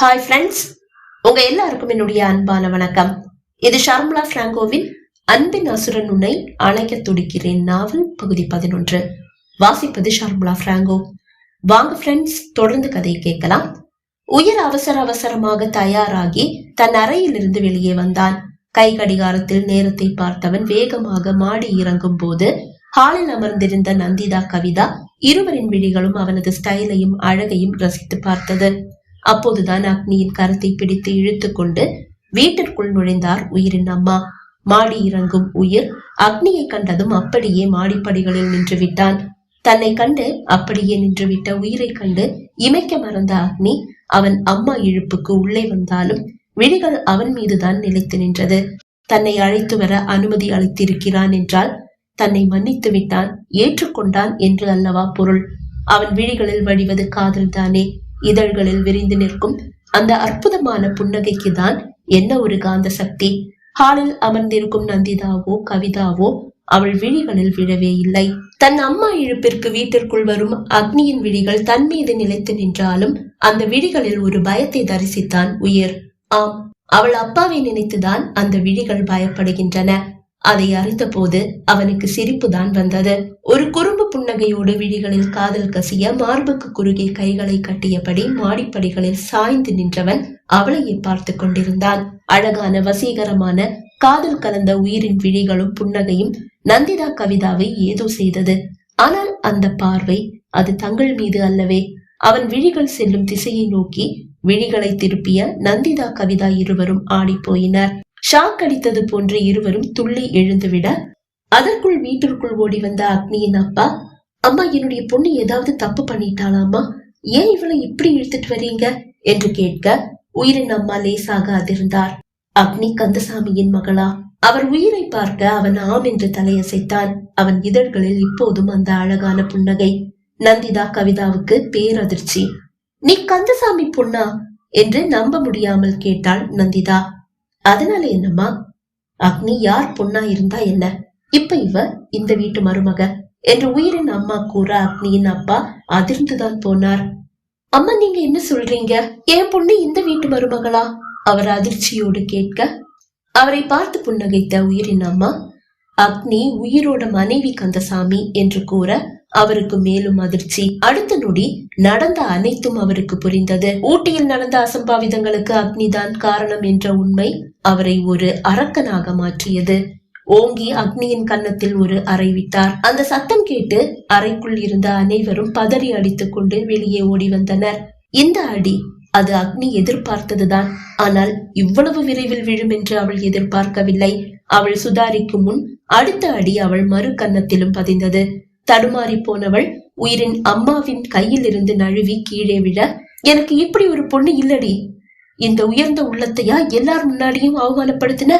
Hi friends உங்க எல்லாருக்கும் என்னுடைய அன்பான வணக்கம். இது ஷர்மிளா பிராங்கோவின் அன்பின் அசுரன் உன்னை அணைக்க துடிக்கிறேன் நாவல் பகுதி பதினொன்று. வாசிப்பது ஷர்மிளா பிராங்கோ. வாங்க ஃப்ரெண்ட்ஸ் தொடர்ந்து கதையை கேட்கலாம். உயர் அவசர அவசரமாக தயாராகி தன் அறையிலிருந்து வெளியே வந்தான். கை கடிகாரத்தில் நேரத்தை பார்த்தவன் வேகமாக மாடி இறங்கும் போது ஹாலில் அமர்ந்திருந்த நந்திதா கவிதா இருவரின் விழிகளும் அவனது ஸ்டைலையும் அழகையும் ரசித்து பார்த்தது. அப்போதுதான் அக்னியின் கரத்தை பிடித்து இழுத்துக்கொண்டு வீட்டிற்குள் நுழைந்தார் உயிரின் அம்மா. மாடி இறங்கும் உயிர் அக்னியை கண்டதும் அப்படியே மாடிப்படிகளில் நின்று விட்டான் தன்னை கண்டு அப்படியே நின்றுவிட்ட உயிரை கண்டு இமைக்க மறந்த அக்னி அவன் அம்மா இழுப்புக்கு உள்ளே வந்தாலும் விழிகள் அவன் மீதுதான் நிலைத்து நின்றது. தன்னை அழைத்து வர அனுமதி அளித்திருக்கிறான் என்றால் தன்னை மன்னித்து விட்டான் ஏற்றுக்கொண்டான் என்று அல்லவா பொருள்? அவன் விழிகளில் வழிவது காதல் தானே இதழ்களில் விரிந்து நிற்கும் அந்த அற்புதமான புன்னகைக்கு தான் என்ன ஒரு காந்த சக்தி ஹாலில் அமர்ந்திருக்கும் நந்திதாவோ கவிதாவோ அவள் விழிகளில் விழவே இல்லை. தன் அம்மா இழுப்பிற்கு வீட்டிற்குள் வரும் அக்னியின் விழிகள் தன் மீது நிலைத்து நின்றாலும் அந்த விழிகளில் ஒரு பயத்தை தரிசித்தான் உயிர். ஆம் அவள் அப்பாவை நினைத்துதான் அந்த விழிகள் பயப்படுகின்றன. அதை அறிந்தபோது அவனுக்கு சிரிப்பு தான் வந்தது. ஒரு குறும்பு புன்னகையோடு விழிகளில் காதல் கசிய மார்புக்கு குறுகே கைகளை கட்டியபடி மாடிப்படிகளில் சாய்ந்து நின்றவன் அவளையே பார்த்து கொண்டிருந்தான். அழகான வசீகரமான காதல் கலந்த உயிரின் விழிகளும் புன்னகையும் நந்திதா கவிதாவை ஏதோ செய்தது. ஆனால் அந்த பார்வை அது தங்கள் மீது அல்லவே. அவன் விழிகள் செல்லும் திசையை நோக்கி விழிகளை திருப்பிய நந்திதா கவிதா இருவரும் ஆடிப்போயினர் ஷாக் அடித்தது போன்று இருவரும் துள்ளி எழுந்துவிட அதற்குள் வீட்டிற்குள் ஓடி வந்த அக்னியின் அப்பா அம்மா என்னுடைய பொண்ணு ஏதாவது தப்பு பண்ணிட்டாளாமா? ஏன் இவளை இப்படி இழுத்துட்டு வரீங்க? என்று கேட்க உயிரின் அம்மா லேசாக அதிர்ந்தார். அக்னி கந்தசாமியின் மகளா அவர் உயிரை பார்க்க அவன் ஆம் என்று தலையசைத்தான். அவன் இதழ்களில் இப்போதும் அந்த அழகான புன்னகை. நந்திதா கவிதாவுக்கு பேரதிர்ச்சி. நீ கந்தசாமி பொண்ணா? என்று நம்ப முடியாமல் கேட்டாள் நந்திதா. அதனால என்னம்மா? அக்னி யார் பொண்ணா இருந்தா என்ன? இப்ப இவ இந்த வீட்டு மருமக என்று உயிரின் அம்மா கூற அக்னியின் அப்பா அதிர்ந்துதான் போனார். அம்மா நீங்க என்ன சொல்றீங்க? என் பொண்ணு இந்த வீட்டு மருமகளா? அவர் அதிர்ச்சியோடு கேட்க அவரை பார்த்து புன்னகைத்த உயிரின் அம்மா அக்னி உயிரோட மனைவி கந்தசாமி என்று கூற அவருக்கு மேலும் அதிர்ச்சி. அடுத்த நொடி நடந்த அனைத்தும் அவருக்கு புரிந்தது. ஊட்டியில் நடந்த அசம்பாவிதங்களுக்கு அக்னிதான் காரணம் என்ற உண்மை அவரை ஒரு அரக்கனாக மாற்றியது. ஓங்கி அக்னியின் கன்னத்தில் ஒரு அறை விட்டார். அந்த சத்தம் கேட்டு அறைக்குள் இருந்த அனைவரும் பதறி அடித்துக் கொண்டு வெளியே ஓடி வந்தனர். இந்த அடி அது அக்னி எதிர்பார்த்ததுதான். ஆனால் இவ்வளவு விரைவில் விழும் என்று அவள் எதிர்பார்க்கவில்லை. அவள் சுதாரிக்கும் முன் அடுத்த அடி அவள் மறு கன்னத்திலும் பதிந்தது. தடுமாறி போனவள் உயிரின் அம்மாவின் கையில் இருந்து நழுவி கீழே விழ எனக்கு இப்படி ஒரு பொண்ணு இல்லடி. இந்த உயர்ந்த உள்ளத்தையா எல்லார் முன்னாடியும் அவமானப்படுத்தின?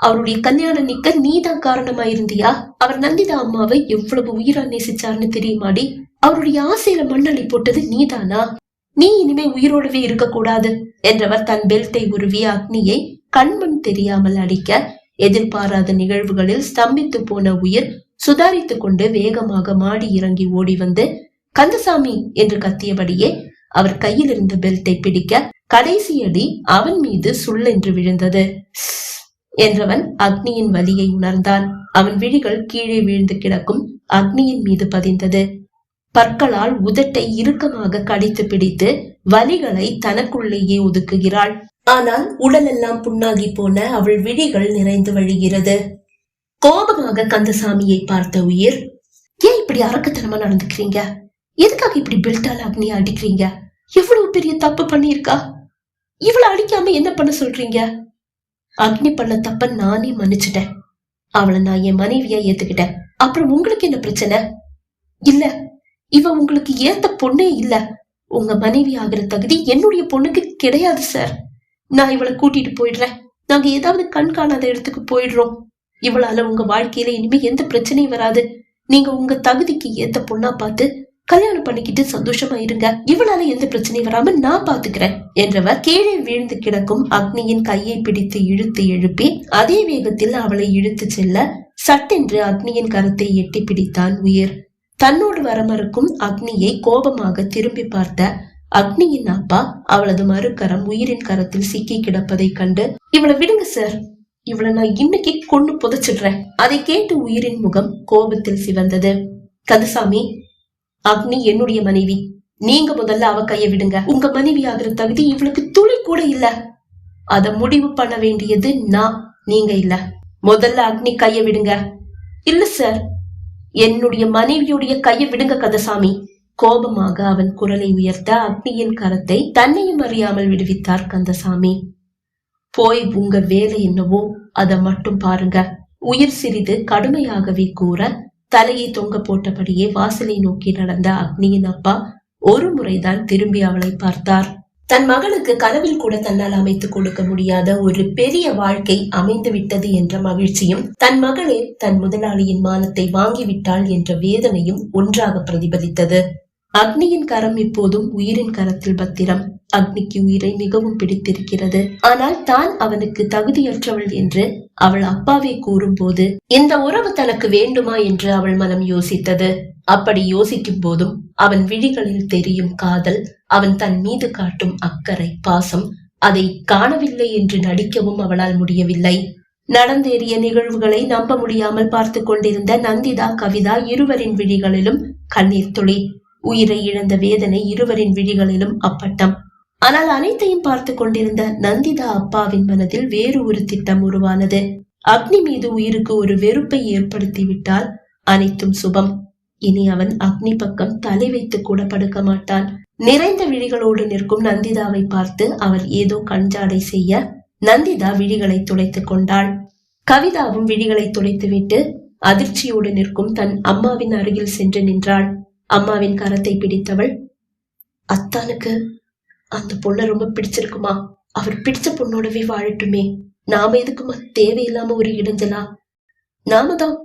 அவருடைய கல்யாணம் நிக்க நீதான் காரணமா இருந்தியா அவர் நந்திதா அம்மாவை எவ்வளவு உயிரா நேசிச்சார்னு தெரியுமாடி? அவருடைய ஆசையில மண்ணளி போட்டது நீதானா? நீ இனிமே உயிரோடவே இருக்கக்கூடாது. என்றவர் தன் பெல்ட்டை உருவிய அக்னியை கண்மண் தெரியாமல் அடிக்க எதிர்பாராத நிகழ்வுகளில் ஸ்தம்பித்து போன உயிர் சுதாரித்துக் கொண்டு வேகமாக மாடி இறங்கி ஓடி வந்து கந்தசாமி என்று கத்தியபடியே அவர் கையில் இருந்த பெல்ட்டை பிடிக்க கடைசி அடி அவன் மீது சுள்ளென்று விழுந்தது. என்றவன் அக்னியின் வலியை உணர்ந்தான். அவன் விழிகள் கீழே வீழ்ந்து கிடக்கும் அக்னியின் மீது பதிந்தது. பற்களால் உதட்டை இறுக்கமாக கடித்து பிடித்து வலிகளை தனக்குள்ளேயே ஒதுக்குகிறாள். ஆனால் உடலெல்லாம் புண்ணாகி போன அவள் விழிகள் நிறைந்து வழிகிறது. கோபமாக கந்தசாமியை பார்த்த உயிர் ஏன் இப்படி அரக்கத்தனமா நடந்துக்கிறீங்க? எதுக்காக இப்படி பெல்ட்டால அக்னி அடிக்கிறீங்க? எவ்வளவு பெரிய தப்பு பண்ணியிருக்கா? இவளை அடிக்காம என்ன பண்ண சொல்றீங்க? அக்னி பண்ண தப்ப நானே மன்னிச்சிட்டேன். அவளை நான் என் மனைவியா ஏத்துக்கிட்டேன். அப்புறம் உங்களுக்கு என்ன பிரச்சனை? இல்ல. இவ உங்களுக்கு ஏத்த பொண்ணே இல்ல. உங்க மனைவி ஆகிற தகுதி என்னுடைய பொண்ணுக்கு கிடையாது சார். நான் இவளை கூட்டிட்டு போயிடுறேன். நாங்க ஏதாவது கண் காணாத இடத்துக்கு போயிடுறோம். இவளால உங்க வாழ்க்கையில இனிமே எந்த பிரச்சனையும் வராது. நீங்க உங்க தகுதிக்கு ஏத்த பொண்ணா பார்த்து கல்யாணம் பண்ணிக்கிட்டு சந்தோஷமா இருங்க. இவளால எந்த பிரச்சனையும் வராம நான் பாத்துக்கிறேன் என்றவர் கீழே வீழ்ந்து கிடக்கும் அக்னியின் கையை பிடித்து இழுத்து எழுப்பி அதே வேகத்தில் அவளை இழுத்து செல்ல சட்டென்று அக்னியின் கரத்தை எட்டி பிடித்தான் உயிர். தன்னோடு வரமறுக்கும் அக்னியை கோபமாக திரும்பி பார்த்த அக்னியின் அப்பா அவளது மறுகரம் உயிரின் கரத்தில் சிக்கி கிடப்பதை கண்டு இவளை விடுங்க சார். இவளை நான் இன்னைக்கு கொண்டு புதைச்சிடுறேன். அதை கேட்டு உயிரின் முகம் கோபத்தில் சிவந்தது. கந்தசாமி அக்னி என்னுடைய மனைவி. நீங்க முதல்ல அவ கைய விடுங்க. உங்க மனைவி ஆகிற தகுதி இவளுக்கு துளி கூட இல்ல. அத முடிவு பண்ண வேண்டியது நான் நீங்க இல்ல. முதல்ல அக்னி கைய விடுங்க. இல்ல சார் என்னுடைய மனைவியுடைய கைய விடுங்க கந்தசாமி. கோபமாக அவன் குரலை உயர்த்த அக்னியின் கரத்தை தன்னையும் அறியாமல் விடுவித்தார் கந்தசாமி. போய் உங்க வேலை என்னவோ அதை மட்டும் பாருங்க. உயிர் சிறிது கடுமையாகவே கூற தலையை தொங்க போட்டபடியே வாசலை நோக்கி நடந்த அக்னியின் அப்பா ஒரு முறைதான் திரும்பி அவளை பார்த்தார். தன் மகளுக்கு கனவில் கூட தன்னால் அமைத்துக் கொடுக்க முடியாத ஒரு பெரிய வாழ்க்கை அமைந்து விட்டது என்ற மகிழ்ச்சியும் தன் மகளே தன் முதலாளியின் மானத்தை வாங்கிவிட்டாள் என்ற வேதனையும் ஒன்றாக பிரதிபலித்தது. அக்னியின் கரம் இப்போதும் உயிரின் கரத்தில் பத்திரம். அக்னிக்கு உயிரை மிகவும் பிடித்திருக்கிறது. ஆனால் தான் அவனுக்கு தகுதியற்றவள் என்று அவள் அப்பாவே கூறும்போது இந்த உறவு தனக்கு வேண்டுமா? என்று அவள் மனம் யோசித்தது. அப்படி யோசிக்கும் போதும் அவன் விழிகளில் தெரியும் காதல் அவன் தன் மீது காட்டும் அக்கறை பாசம் அதை காணவில்லை என்று நடிக்கவும் அவளால் முடியவில்லை. நடந்தேறிய நிகழ்வுகளை நம்ப முடியாமல் பார்த்து கொண்டிருந்த நந்திதா கவிதா இருவரின் விழிகளிலும் கண்ணீர் துளி. உயிரை இழந்த வேதனை இருவரின் விழிகளிலும் அப்பட்டம். ஆனால் அனைத்தையும் பார்த்து கொண்டிருந்த நந்திதா அப்பாவின் மனதில் வேறு ஒரு திட்டம் உருவானது. அக்னி மீது உயிருக்கு ஒரு வெறுப்பை ஏற்படுத்தி விட்டால் அனைத்தும் சுபம். இனி அவன் அக்னி பக்கம் தலை வைத்து கூட படுக்க மாட்டான். நிறைந்த விழிகளோடு நிற்கும் நந்திதாவை பார்த்து அவர் ஏதோ கஞ்சாடை செய்ய நந்திதா விழிகளை துளைத்துக் கொண்டாள். கவிதாவும் விழிகளை துடைத்துவிட்டு அதிர்ச்சியோடு நிற்கும் தன் அம்மாவின் அருகில் சென்று நின்றாள். அம்மாவின் கரத்தை பிடித்தவள் அத்தானுக்கு அந்த பொண்ணை ரொம்ப பிடிச்சிருக்குமா? அவர் பிடிச்ச பொண்ணோடவே வாழட்டுமே. நாம எதுக்குமா தேவையில்லாம ஒரு இடைஞ்சலா? நாம தான்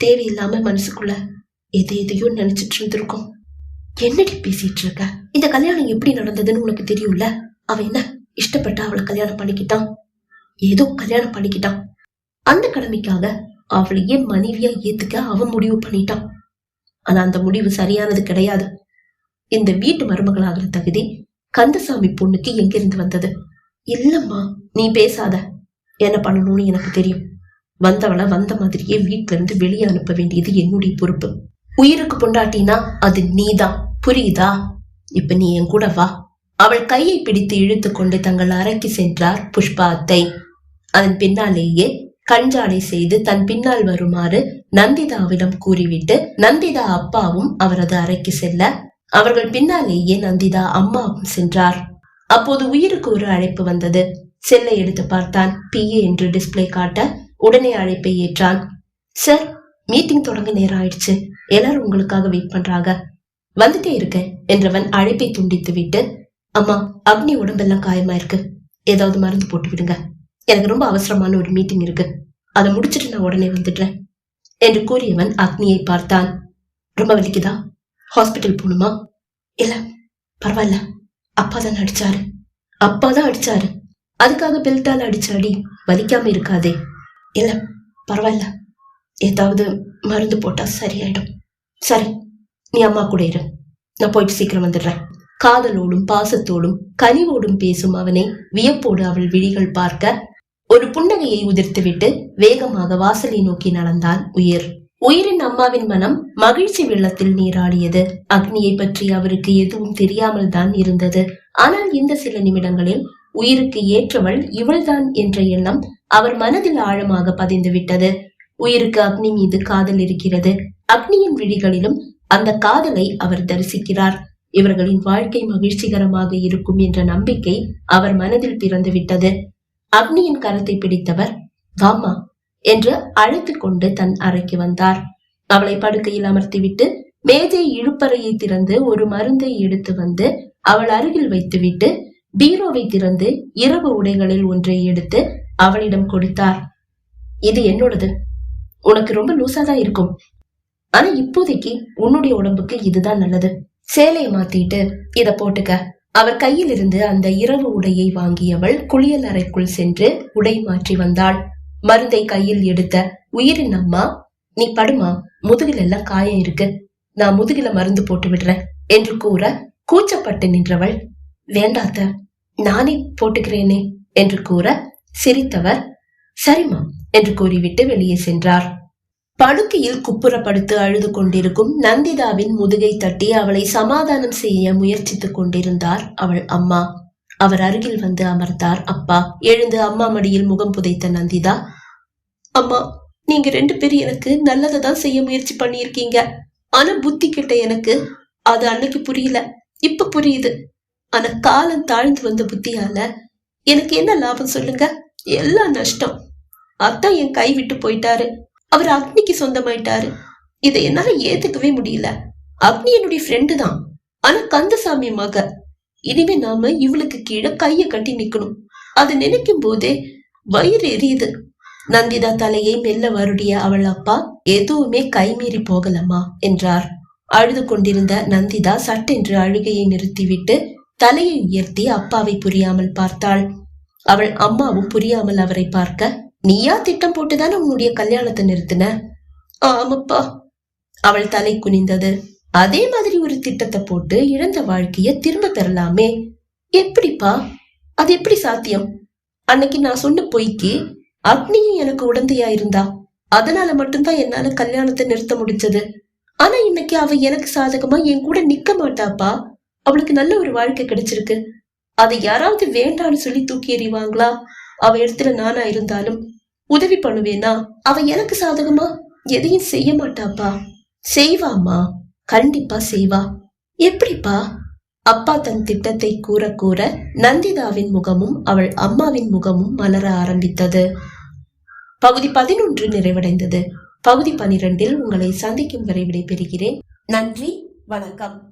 தேவையில்லாம மனசுக்குள்ள எதை எதையோ நினைச்சிட்டு இருந்திருக்கோம். என்னடி பேசிட்டு இருக்க? இந்த கல்யாணம் எப்படி நடந்ததுன்னு உனக்கு தெரியும்ல? அவ என்ன இஷ்டப்பட்டு அவளை கல்யாணம் பண்ணிக்கிட்டான்? ஏதோ கல்யாணம் பண்ணிக்கிட்டான். அந்த கடமைக்காக அவளையே மனைவியா ஏத்துக்க அவன் முடிவு பண்ணிட்டான். ஆனா அந்த முடிவு சரியானது கிடையாது. இந்த வீட்டு மருமகளாகிற தகுதி கந்தசாமி பொண்ணுக்கு எங்கிருந்து வந்தது? இல்லம்மா நீ பேசாத. என்ன பண்ணணும்னு எனக்கு தெரியும். வந்தவளை வந்த மாதிரியே வீட்ல இருந்து வெளியே அனுப்ப வேண்டியது என்னுடைய பொறுப்பு. உயிருக்கு பொண்டாட்டினா அது நீதான் புரியுதா? இப்ப நீ என் கூட வா. அவள் கையை பிடித்து இழுத்து கொண்டு தங்கள் அறைக்கு சென்றார் புஷ்பா அத்தை. அதன் பின்னாலேயே கஞ்சாடை செய்து தன் பின்னால் வருமாறு நந்திதாவிடம் கூறிவிட்டு நந்திதா அப்பாவும் அவரது அறைக்கு செல்ல அவர்கள் பின்னாலேயே நந்திதா அம்மாவும் சென்றார். அப்போது உயிருக்கு ஒரு அழைப்பு வந்தது. செல்லை எடுத்து பார்த்தான். பிஏ என்று டிஸ்பிளே காட்ட உடனே அழைப்பை ஏற்றான். சார் மீட்டிங் தொடங்க நேரம் ஆயிடுச்சு. எல்லாரும் உங்களுக்காக வெயிட் பண்றாங்க. வந்துட்டே இருக்கேன் என்றவன் அழைப்பை துண்டித்து விட்டு அம்மா அக்னி உடம்பெல்லாம் காயமா இருக்கு ஏதாவது மருந்து போட்டு விடுங்க. எனக்கு ரொம்ப அவசரமான ஒரு மீட்டிங் இருக்கு. அதை முடிச்சிட்டு நான் உடனே வந்துடுறேன் என்று கூறியவன் அக்னியை பார்த்தான். ரொம்ப வலிக்குதா? ஹாஸ்பிட்டல் போகணுமா? இல்ல பரவாயில்ல. அப்பா தான் அடிச்சாரு. அப்பா தான் அடிச்சாரு. அதுக்காக பெல்ட்டால் அடிச்சாடி வலிக்காம இருக்காதே. இல்ல பரவாயில்ல. ஏதாவது மருந்து போட்டா சரியாயிடும். சரி நீ அம்மா கூட இரு. நான் போயிட்டு சீக்கிரம் வந்துடுறேன். காதலோடும் பாசத்தோடும் கனிவோடும் பேசும் அவனை வியப்போடு அவள் விழிகள் பார்க்க ஒரு புன்னகையை உதிர்த்துவிட்டு வேகமாக வாசலை நோக்கி நடந்தாள் உயிர். உயிரின் அம்மாவின் மனம் மகிழ்ச்சி வெள்ளத்தில் நீராடியது. அக்னியை பற்றி அவருக்கு எதுவும் தெரியாமல் தான் இருந்தது. ஆனால் இந்த சில நிமிடங்களில் உயிருக்கு ஏற்றவள் இவள்தான் என்ற எண்ணம் அவர் மனதில் ஆழமாக பதிந்து விட்டது. உயிருக்கு அக்னி மீது காதல் இருக்கிறது. அக்னியின் விழிகளிலும் அந்த காதலை அவர் தரிசிக்கிறார். இவர்களின் வாழ்க்கை மகிழ்ச்சிகரமாக இருக்கும் என்ற நம்பிக்கை அவர் மனதில் பிறந்து விட்டது. அக்னியின் கரத்தை பிடித்தவர் வாமா என்று அழைத்து கொண்டு தன் அறைக்கு வந்தார். அவளை படுக்கையில் அமர்த்திவிட்டு மேஜை இழுப்பறையை திறந்து ஒரு மருந்தை எடுத்து வந்து அவள் அருகில் வைத்துவிட்டு பீரோவை திறந்து இரவு உடைகளில் ஒன்றை எடுத்து அவளிடம் கொடுத்தார். இது என்னோடது. உனக்கு ரொம்ப லூசா தான் இருக்கும். ஆனா இப்போதைக்கு உன்னுடைய உடம்புக்கு இதுதான் நல்லது. சேலையை மாத்திட்டு இத போட்டுக்க. அவர் கையில் இருந்து அந்த இரவு உடையை வாங்கியவள் குளியல் அறைக்குள் சென்று உடை மாற்றி வந்தாள். மருந்தை கையில் எடுத்த உயிரின் அம்மா நீ படுமா? முதுகில் எல்லாம் காயம் இருக்கு. நான் முதுகில மருந்து போட்டு விடுறேன் என்று கூற கூச்சப்பட்டு நின்றவள் வேண்டாத்த நானே போட்டுக்கிறேனே என்று கூற சிரித்தவர் சரிம்மா என்று கூறிவிட்டு வெளியே சென்றார். படுக்கையில் குப்புற படுத்து அழுது கொண்டிருக்கும் நந்திதாவின் முதுகை தட்டி அவளை சமாதானம் செய்ய முயற்சித்துக் கொண்டிருந்தார் அவள் அம்மா. அவர் அருகில் வந்து அமர்ந்தார். அப்பா எழுந்து அம்மா மடியில் முகம் புதைத்த நந்திதா அம்மா நீங்க ரெண்டு பேரும் எனக்கு நல்லதை தான் செய்ய முயற்சி பண்ணியிருக்கீங்க. ஆனா புத்தி கிட்ட எனக்கு. அது அன்னைக்கு புரியல. இப்ப புரியுது. ஆனா காலம் தாழ்ந்து வந்த புத்தியால எனக்கு என்ன லாபம் சொல்லுங்க? எல்லாம் நஷ்டம். அத்தான் என் கை விட்டு போயிட்டாரு. அவர் அக்னிக்கு சொந்தமாயிட்டாரு. இதை என்னால ஏத்துக்கவே முடியல. அக்னி என்னுடைய ஃப்ரெண்டு தான். ஆனா கந்தசாமி மக. இனிமே நாம இவளுக்கு கீழே கைய கட்டி நிக்கணும். அது நினைக்கும் போதே வயிறு எரியுது. நந்திதா தலையை மெல்ல வருடிய அவள் அப்பா எதுவுமே கைமீறி போகலம்மா என்றார். அழுது கொண்டிருந்த நந்திதா சட்டென்று அழுகையை நிறுத்திவிட்டு தலையை உயர்த்தி அப்பாவை புரியாமல் பார்த்தாள். அவள் அம்மாவும் புரியாமல் அவரை பார்க்க நீயா திட்டம் போட்டுதானே உன்னுடைய கல்யாணத்தை நிறுத்தின? ஆமாப்பா. அவள் தலை குனிந்தது. அதே மாதிரி ஒரு திட்டத்தை போட்டு இழந்த வாழ்க்கைய திரும்ப பெறலாமே? எப்படிப்பா? அது எப்படி சாத்தியம்? அன்னைக்கு நான் சொன்ன பொய்க்கு அக்னியும் எனக்கு உடந்தையா இருந்தா. அதனால மட்டும்தான் என்னால கல்யாணத்தை நிறுத்த முடிஞ்சது. ஆனா இன்னைக்கு அவ எனக்கு சாதகமா என் கூட நிக்க மாட்டாப்பா. அவளுக்கு நல்ல ஒரு வாழ்க்கை கிடைச்சிருக்கு. அதை யாராவது வேண்டான்னு சொல்லி தூக்கி எறிவாங்களா? அவ இடத்துல நானா இருந்தாலும் உதவி பண்ணுவேனா? அவ எனக்கு சாதகமா? எதையும் செய்ய மாட்டாப்பா. செய்வாமா கண்டிப்பா செய்வா. எப்படிப்பா? அப்பா தன் திட்டத்தை கூற கூற நந்திதாவின் முகமும் அவள் அம்மாவின் முகமும் மலர ஆரம்பித்தது. பகுதி பதினொன்று நிறைவடைந்தது. பகுதி பனிரெண்டில் உங்களை சந்திக்கும் வரை விடைபெறுகிறேன். நன்றி. வணக்கம்.